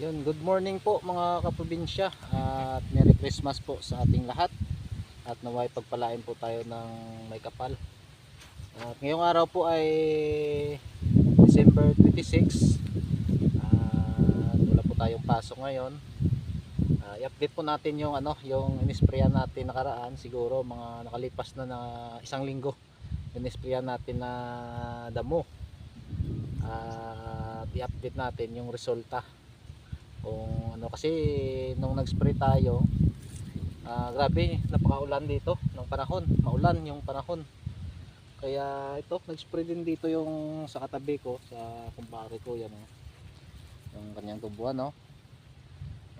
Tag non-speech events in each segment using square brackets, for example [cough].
Yun, good morning po mga kaprobinsya at Merry Christmas po sa ating lahat at naway pagpalain po tayo ng may kapal. At ngayong araw po ay December 26 at wala po tayong pasok ngayon. Ah, i-update po natin yung ano, yung inisprayan natin nakaraan siguro mga nakalipas na na isang linggo. Inisprayan natin na damo. At i-update natin yung resulta kung ano kasi nung nag-spray tayo ah, grabe napakaulan dito ng panahon. Maulan yung panahon. Kaya ito nag-spray din dito yung sa katabi ko sa kumpare ko yan oh. yung kanyang tubuan no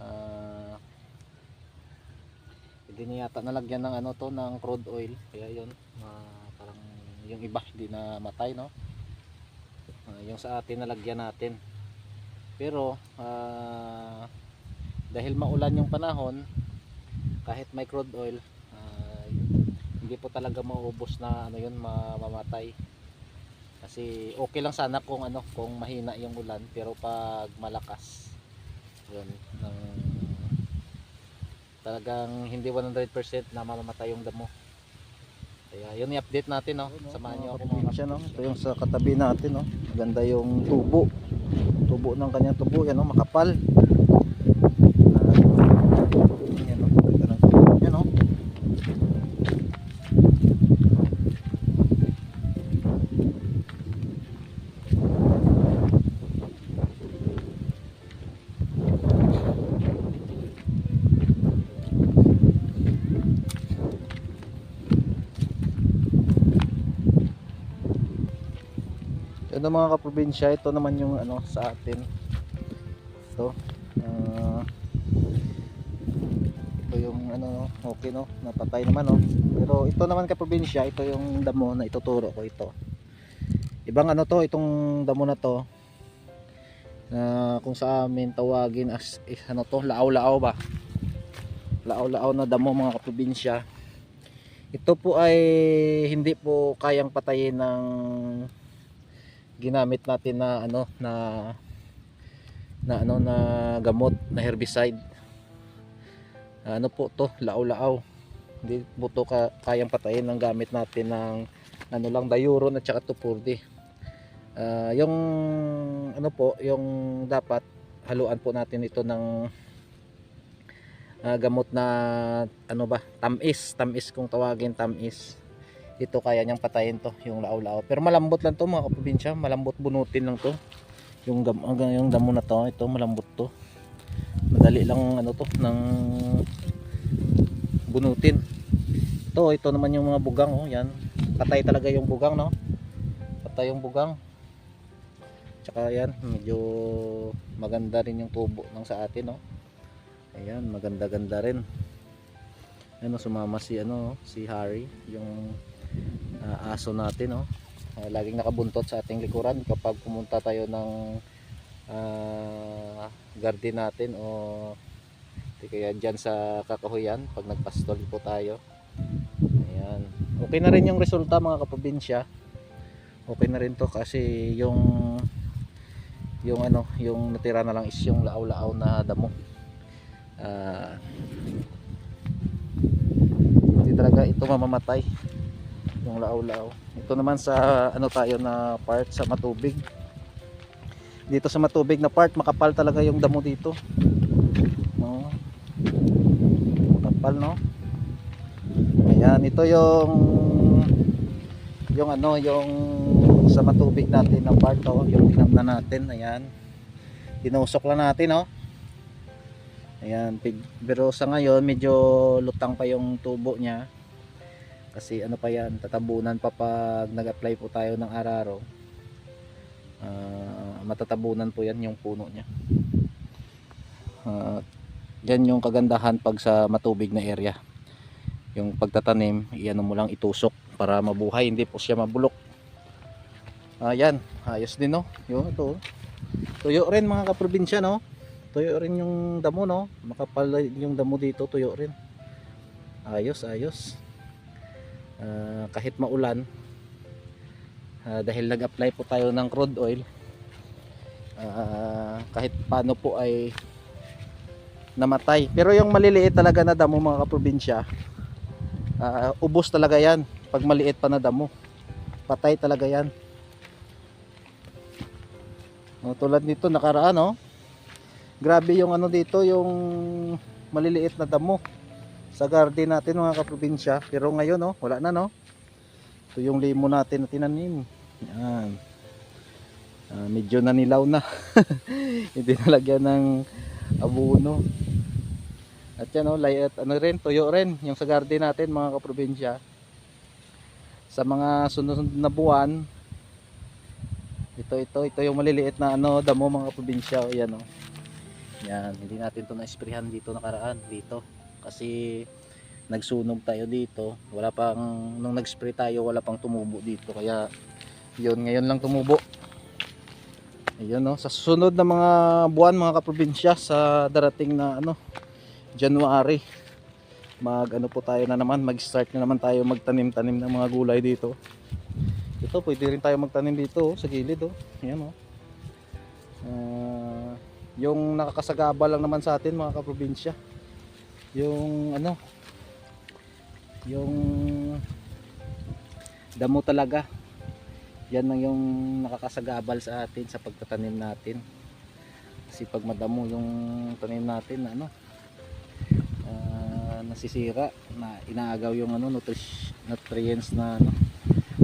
ah hindi niya nalagyan ng ano to ng crude oil. Kaya yun ah, parang yung iba hindi na matay no? Ah, yung sa atin nalagyan natin pero ah, dahil maulan yung panahon kahit may crude oil ah, hindi po talaga maubos na ano yun ma- mamatay. Kasi okay lang sana kung ano kung mahina yung ulan pero pag malakas yun ng talagang hindi 100% na mamamatay yung damo. Kaya yun i-update natin no? Samahan niyo ako. mga siya no? Ito yung sa katabi natin no? Maganda yung tubo tubo ng kanyang tubo yan no makapal Ah, yan no ganda ng tubo niya no Ang mga kaprobinsya, ito naman yung ano sa atin. Ito. ah, ito yung ano no, okay no, napatay naman no. Pero ito naman kaprobinsya, ito yung damo na ituturo ko ito. Ibang ano to, itong damo na to na kung sa amin tawagin as is, ano to, laaw-laaw ba? Laaw-laaw na damo mga kaprobinsya. Ito po ay hindi po kayang patayin ng ginamit natin na ano na na ano na gamot na herbicide. Ano po to lao-lao hindi po to ka, kayang patayin ng gamit natin ng ano lang dayuron at saka tupurdi. Ah, yung ano po yung dapat haluan po natin ito ng ah, gamot na ano ba tamis. Tamis kung tawagin tamis ito kaya niyang patayin to yung lao-lao pero malambot lang to mga kaprobinsya malambot bunutin lang to. Yung hanggang yung damo na to ito malambot to. Madali lang ano to ng bunutin. Ito ito naman yung mga bugang oh yan. Patay talaga yung bugang no? Patay yung bugang. Tsaka yan medyo maganda rin yung tubo ng sa atin no? Ayan maganda ganda rin ano sumama si ano si Harry yung ah, aso natin no Ah, laging nakabuntot sa ating likuran. Kapag pumunta tayo ng ah, garden natin o kaya dyan sa kakahuyan pag nagpastol po tayo. Ayan. Okay na rin yung resulta mga kaprobinsya okay na rin to kasi yung yung ano yung natira na lang is yung laaw-laaw na damo. Ah, hindi talaga ito mamamatay yung laaw-laaw ito naman sa ano tayo na part sa matubig. Dito sa matubig na part makapal talaga yung damo dito. No? Makapal no? Ayan ito yung yung ano yung sa matubig natin na part oh, yung tinamnan natin. Ayan. Tinusok lang natin oh. Ayan pero sa ngayon medyo lutang pa yung tubo niya kasi ano pa yan tatabunan pa pag nag-apply po tayo ng araro. Ah, matatabunan po yan yung puno niya. Ah, yan yung kagandahan pag sa matubig na area. Yung pagtatanim iyan mo lang itusok para mabuhay hindi po siya mabulok. Ayan ayos din no? Yun ito oh. tuyo rin mga kaprobinsya no? Tuyo rin yung damo no? Makapal yung damo dito tuyo rin. Ayos ayos Ah, kahit maulan ah, dahil nag-apply po tayo ng crude oil ah, kahit paano po ay namatay. Pero yung maliliit talaga na damo mga kaprobinsya, ah, ubos talaga yan pag maliit pa na damo. Patay talaga yan. O, tulad nito nakaraan oh. Grabe yung ano dito, yung maliliit na damo sa garden natin mga kaprobinsya. Pero ngayon oh, wala na no. Ito yung limo natin na tinanim. Yan. Ah, medyo nanilaw na. [laughs] Hindi nalagyan ng abuno. At yan oh, layat, ano rin, tuyo rin yung sa garden natin mga kaprobinsya. Sa mga sunod na buwan, ito ito ito yung maliliit na ano damo mga probinsya o yan oh. Yan, hindi natin to na-sprayhan dito nakaraan dito kasi nagsunog tayo dito. Wala pang nung nag-spray tayo wala pang tumubo dito kaya yun ngayon lang tumubo. Ayun no, sa susunod na mga buwan mga kaprobinsya sa darating na ano January mag ano po tayo na naman mag-start na naman tayo magtanim-tanim ng mga gulay dito. Ito pwede rin tayo magtanim dito oh, sa gilid oh. Ayan oh. Ah, yung nakakasagaba lang naman sa atin mga kaprobinsya. Yung ano yung damo talaga. Yan lang yung nakakasagabal sa atin sa pagtatanim natin. Kasi pag madamo yung tanim natin ano ah, nasisira na inaagaw yung ano nutri- nutrients na ano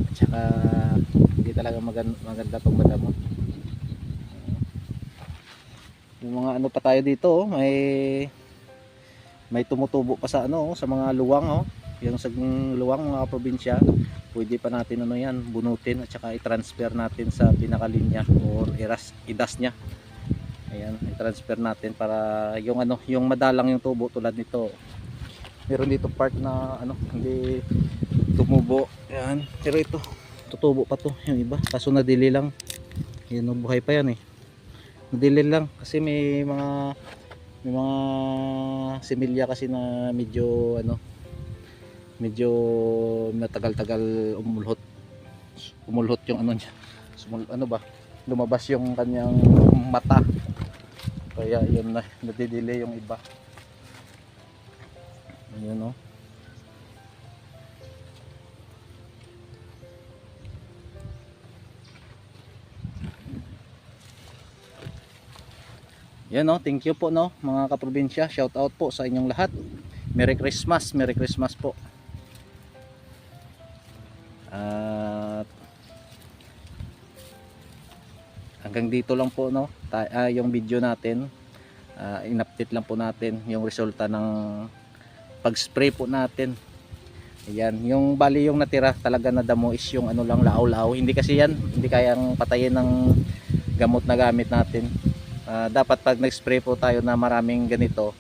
at saka hindi talaga magan- maganda pag madamo yung mga ano pa tayo dito oh, may may tumutubo pa sa ano oh, sa mga luwang oh. Yung sa luwang mga probinsya pwede pa natin ano yan bunutin at saka i-transfer natin sa pinakalinya or iras, idas nya ayan i-transfer natin para yung ano yung madalang yung tubo tulad nito. Meron dito part na ano hindi tumubo. Ayan pero ito tutubo pa to yung iba. Kaso nadili lang. Yun oh, buhay pa yan eh. Nadili lang kasi may mga may mga similya kasi na medyo ano medyo matagal-tagal umulhot. Umulhot yung ano niya. Sumul, ano ba? Lumabas yung kanyang mata. Kaya yun na nadidili yung iba. Ayun oh Yan no, thank you po no mga kaprobinsya. Shout out po sa inyong lahat. Merry Christmas, Merry Christmas po. At hanggang dito lang po no, ta- ah, yung video natin. Ah, in-update lang po natin yung resulta ng pag-spray po natin. Ayan, yung bali yung natira talaga na damo is yung ano lang laaw-laaw. Hindi kasi yan, hindi kayang patayin ng gamot na gamit natin. Ah, dapat pag nag-spray po tayo na maraming ganito,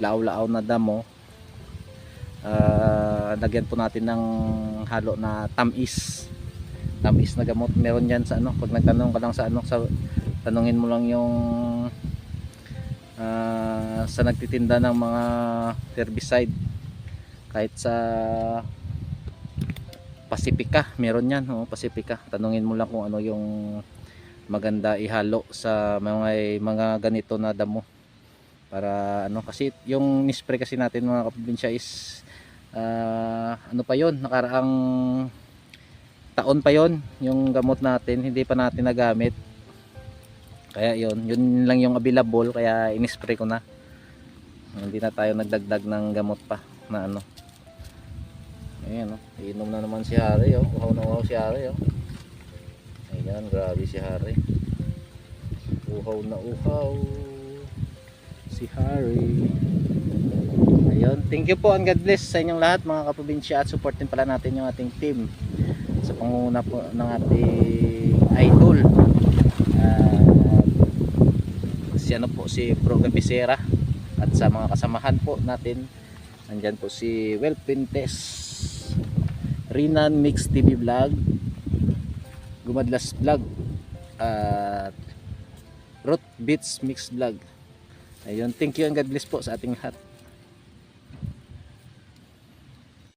laaw-laaw na damo, ah, lagyan po natin ng halo na tamis. Tamis na gamot. Meron yan sa ano, pag nagtanong ka lang sa ano, sa, tanungin mo lang yung ah, sa nagtitinda ng mga herbicide kahit sa Pacifica meron yan oh, Pacifica tanungin mo lang kung ano yung maganda ihalo sa mga mga ganito na damo. Para ano kasi yung nispray kasi natin mga kaprobinsya is ah, ano pa yon nakaraang taon pa yon yung gamot natin hindi pa natin nagamit. Kaya yon yun lang yung available kaya inispray ko na. Hindi na tayo nagdagdag ng gamot pa na ano. Ayan oh inom na naman si Harry oh. Uhaw na uhaw si Harry oh Ayan, grabe si Harry. Uhaw na uhaw. Si Harry. Ayun, thank you po and God bless sa inyong lahat mga kaprobinsya at supportin pala natin yung ating team sa pangunguna po ng ating idol. At si ano po si Pro Gabisera at sa mga kasamahan po natin nandyan po si Well Pintes Rinan Mix TV Vlog Gumadlas Vlog at Root Beats Mix Vlog. Ayun thank you and God bless po sa ating lahat